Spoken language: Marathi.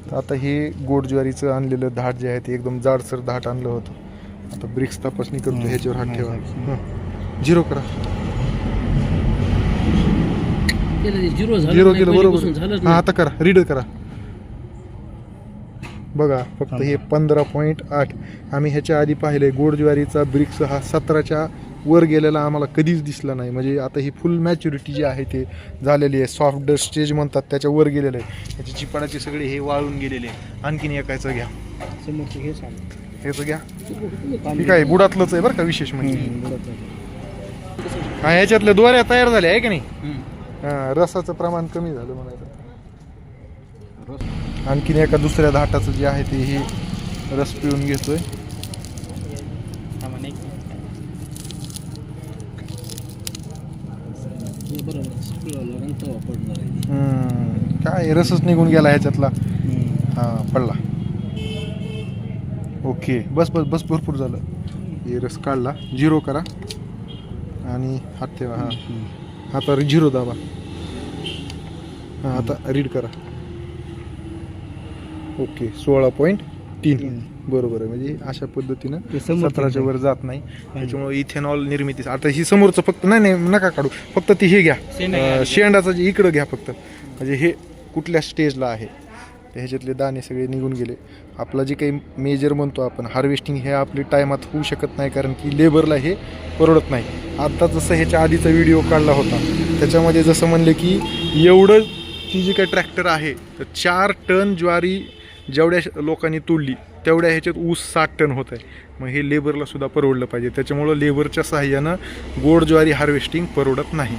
तर आता हे गोड ज्वारीचं आणलेलं धाट जे आहे ते एकदम जाडसर धाट आणलं होतं आता ब्रिक्स तपासणी करतो. ह्याच्यावर हात ठेवा. हं. झिरो करा झिरो झालं झिरो केलं बरोबर हा. आता करा रीड करा बघा फक्त हे पंधरा पॉईंट आठ आम्ही ह्याच्या आधी पाहिले गोड ज्वारीचा ब्रिक्स हा सतराच्या वर गेलेला आम्हाला कधीच दिसला नाही. म्हणजे आता ही फुल मॅच्युरिटी जी आहे ते झालेली आहे. सॉफ्ट डस्ट स्टेज म्हणतात त्याच्या वर गेलेलं आहे. ह्याची चिपाडाचे सगळे हे वाळून गेलेले आहे. आणखीन एकायचं घ्या. हे सांग. ह्याचं घ्या. ठीक आहे बुडातलंच आहे बरं का विशेष म्हणजे? हा ह्याच्यातल्या दोऱ्या तयार झाल्या आहे की नाही. हा, रसाचं प्रमाण कमी झालं म्हणायचं. आणखीन एका दुसऱ्या धाटाचं जे आहे ते हे रस पिऊन घेतोय हे बरोबर आहे. सगळं लागून तवा पडणार आहे ते. हम्म, काय रसच निघून गेला ह्याच्यातला. हा पडला. ओके बस बस बस भरपूर झालं. हे रस काढला. झिरो करा. आणि हात ठेवा हा. आता झिरो दाबा. हा आता रीड करा. ओके सोळा पॉईंट तीन. बरोबर आहे. म्हणजे अशा पद्धतीनं सतराच्या वर जात नाही. त्याच्यामुळे इथेनॉल निर्मिती. आता ही समोरचं फक्त नाही नाही नका काढू. फक्त ती हे घ्या. शेंडाचं जे इकडं घ्या फक्त. म्हणजे हे कुठल्या स्टेजला आहे? ह्याच्यातले दाणे सगळे निघून गेले. आपला जे काही मेजर म्हणतो आपण हार्वेस्टिंग हे आपली टायमात होऊ शकत नाही कारण की लेबरला हे परवडत नाही. आता जसं ह्याच्या आधीचा व्हिडिओ काढला होता त्याच्यामध्ये जसं म्हणले की एवढं ती जी काही ट्रॅक्टर आहे तर चार टन ज्वारी जेवढ्या श- लोकांनी तोडली तेवढ्या ह्याच्यात ऊस साठ टन होत आहे मग हे लेबरला सुद्धा परवडलं पाहिजे. त्याच्यामुळं लेबरच्या सहाय्यानं गोड ज्वारी हार्वेस्टिंग परवडत नाही.